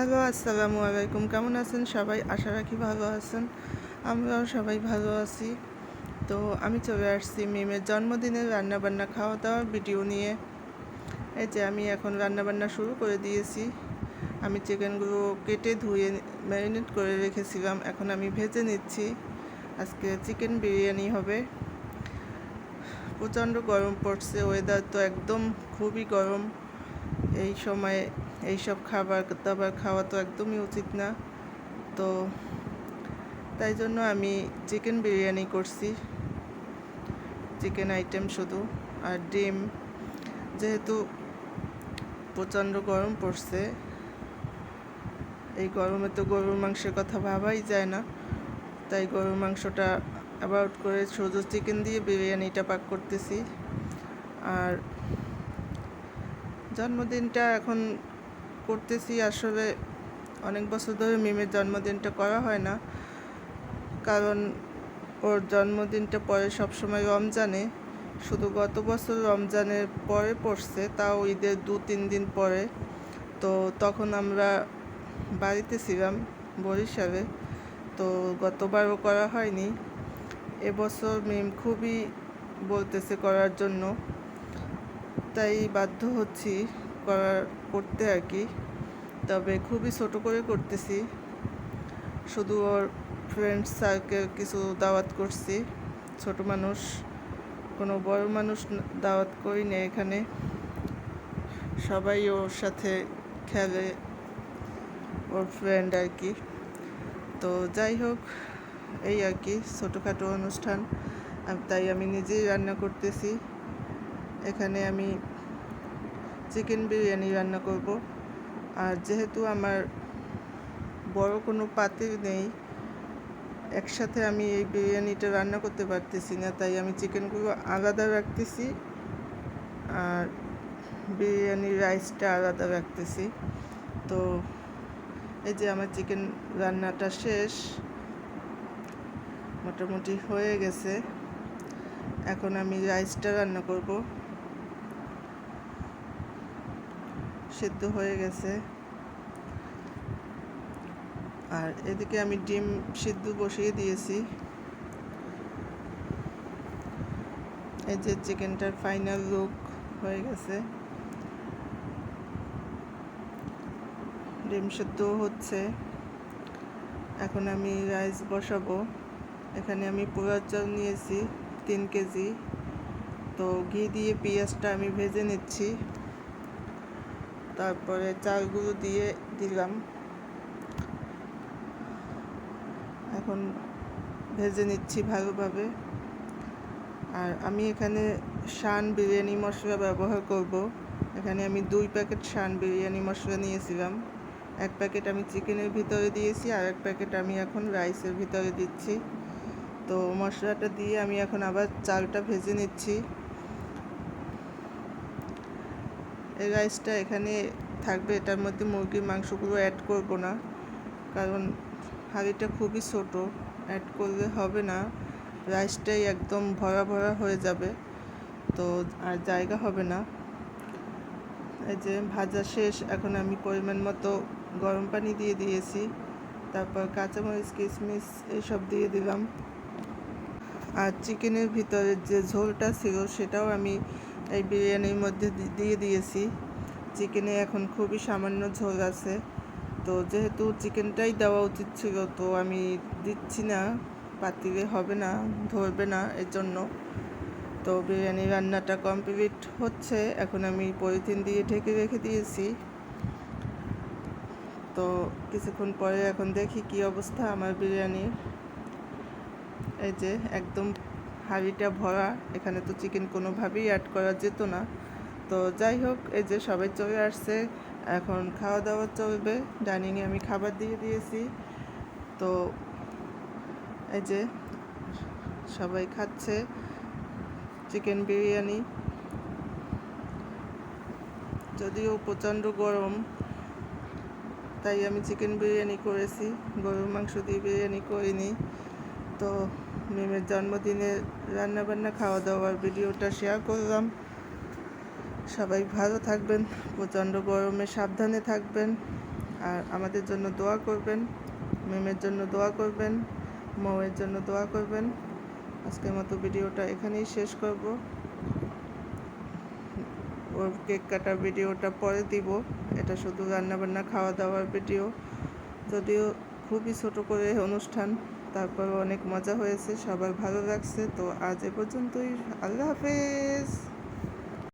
Hello, আসসালামু আলাইকুম। কেমন আছেন সবাই? আশা রাখি ভালো আছেন। আমরাও সবাই ভালো আছি। তো আমি চলে আসছি মিমের জন্মদিনের রান্নাবান্না খাওয়া দাওয়ার ভিডিও নিয়ে। এই যে আমি এখন রান্নাবান্না শুরু করে দিয়েছি। আমি চিকেনগুলো কেটে ধুয়ে ম্যারিনেট করে রেখেছিলাম। এখন আমি ভেজে নিচ্ছি। আজকে চিকেন বিরিয়ানি হবে। প্রচণ্ড গরম পড়ছে। ওয়েদার তো একদম খুবই গরম। এই সময় এইসব খাবার, দাবার খাওয়া তো একদমই উচিত না। তো তাই জন্য আমি চিকেন বিরিয়ানি করছি। চিকেন আইটেম শুধু। আর ডিম, যেহেতু প্রচণ্ড গরম পড়ছে, এই গরমে তো গরুর মাংসের কথা ভাবাই যায় না। তাই গরুর মাংসটা অ্যাবাউট করে শুধু চিকেন দিয়ে বিরিয়ানিটা পাক করতেছি। আর জন্মদিনটা এখন করতেছি, আসলে অনেক বছর ধরে মিমের জন্মদিনটা করা হয় না। কারণ ওর জন্মদিনটা পরে সবসময় রমজানে। শুধু গত বছর রমজানের পরে পড়ছে, তাও ঈদের দু, তিন দিন পরে। তো তখন আমরা বাড়িতে ছিলাম বরিশালে। তো গতবারও করা হয়নি। এবছর মিম খুবই বলতেছে করার জন্য। তাই বাধ্য হচ্ছি করার, করতে আর কি। তবে খুবই ছোট করে করতেছি। শুধু ওর ফ্রেন্ড সার্কেল কিছু দাওয়াত করছি। ছোট মানুষ, কোনো বড় মানুষ দাওয়াত করি না এখানে। সবাই ওর সাথে খেলে, ওর ফ্রেন্ড আর কি। তো যাই হোক, এই আর কি, ছোটোখাটো অনুষ্ঠান। তাই আমি নিজেই রান্না করতেছি। এখানে আমি চিকেন বিরিয়ানি রান্না করব। আর যেহেতু আমার বড় কোনো পাতিল নেই, একসাথে আমি এই বিরিয়ানিটা রান্না করতে পারতেছি না, তাই আমি চিকেনগুলো আলাদা রাখতেছি আর বিরিয়ানির রাইসটা আলাদা রাখতেছি। তো এই যে আমার চিকেন রান্নাটা শেষ, মোটামুটি হয়ে গেছে। এখন আমি রাইসটা রান্না করব। সেদ্ধ হয়ে গেছে। আর এদিকে আমি ডিম সিদ্ধ বসিয়ে দিয়েছি। এই যে চিকেনটার ফাইনাল লুক হয়ে গেছে। ডিম সেদ্ধ হচ্ছে। এখন আমি রাইস বসাবো। এখানে আমি পোড়ার চাল নিয়েছি, তিন কেজি। তো ঘি দিয়ে পেঁয়াজটা আমি ভেজে নিচ্ছি। তারপরে চালগুলো দিয়ে দিলাম। এখন ভেজে নিচ্ছি ভালোভাবে। আর আমি এখানে শান বিরিয়ানি মশলা ব্যবহার করব। এখানে আমি দুই প্যাকেট শান বিরিয়ানি মশলা নিয়েছিলাম। এক প্যাকেট আমি চিকেনের ভিতরে দিয়েছি, আর এক প্যাকেট আমি এখন রাইসের ভিতরে দিচ্ছি। তো মশলাটা দিয়ে আমি এখন আবার চালটা ভেজে নিচ্ছি। এই রাইসটা এখানে থাকবে। এটার মধ্যে মুরগির মাংসগুলো অ্যাড করব না। কারণ হাঁড়িটা খুবই ছোট অ্যাড করলে হবে না। রাইসটাই একদম ভরা ভরা হয়ে যাবে। তো আর জায়গা হবে না। এই যে ভাজা শেষ। এখন আমি পরিমাণ মতো গরম পানি দিয়ে দিয়েছি। তারপর কাঁচামরিচ কিশমিশ এইসব দিয়ে দিলাম। আর চিকেনের ভিতরে যে ঝোলটা ছিল, সেটাও আমি এই বিরিয়ানির মধ্যে দিয়ে দিয়েছি। চিকেনে এখন খুবই সামান্য ঝোল আছে। তো যেহেতু চিকেনটাই দেওয়া উচিত ছিল, তো আমি দিচ্ছি না। পাতিলে হবে না, ধরবে না এর জন্য তো বিরিয়ানি রান্নাটা কমপ্লিট হচ্ছে। এখন আমি পলিথিন দিয়ে ঢেকে রেখে দিয়েছি। তো কিছুক্ষণ পরে এখন দেখি কি অবস্থা আমার বিরিয়ানির। এই যে একদম হাঁড়িটা ভরা, এখানে তো চিকেন কোনোভাবেই অ্যাড করা যেত না। তো যাই হোক, এই যে সবাই চলে আসছে, এখন খাওয়া দাওয়া চলবে। ডাইনিংয়ে আমি খাবার দিয়ে দিয়েছি। তো এই যে সবাই খাচ্ছে চিকেন বিরিয়ানি। যদিও প্রচণ্ড গরম, তাই আমি চিকেন বিরিয়ানি করেছি। গরুর মাংস দিয়ে বিরিয়ানি করিনি। তো মেমের জন্মদিনে রান্নাবান্না খাওয়া দাওয়ার ভিডিওটা শেয়ার করলাম। সবাই ভালো থাকবেন, প্রচণ্ড গরমে সাবধানে থাকবেন, আর আমাদের জন্য দোয়া করবেন, মেমের জন্য দোয়া করবেন, মৌয়ের জন্য দোয়া করবেন। আজকের মতো ভিডিওটা এখানেই শেষ করব। ওর কেক কাটার ভিডিওটা পরে দিব। এটা শুধু রান্নাবান্না খাওয়া দাওয়ার ভিডিও, যদিও খুবই ছোট করে অনুষ্ঠান। তারপর অনেক মজা হয়েছে সবার ভালো লাগছে। তো আজ এ পর্যন্তই আল্লাহ হাফেজ।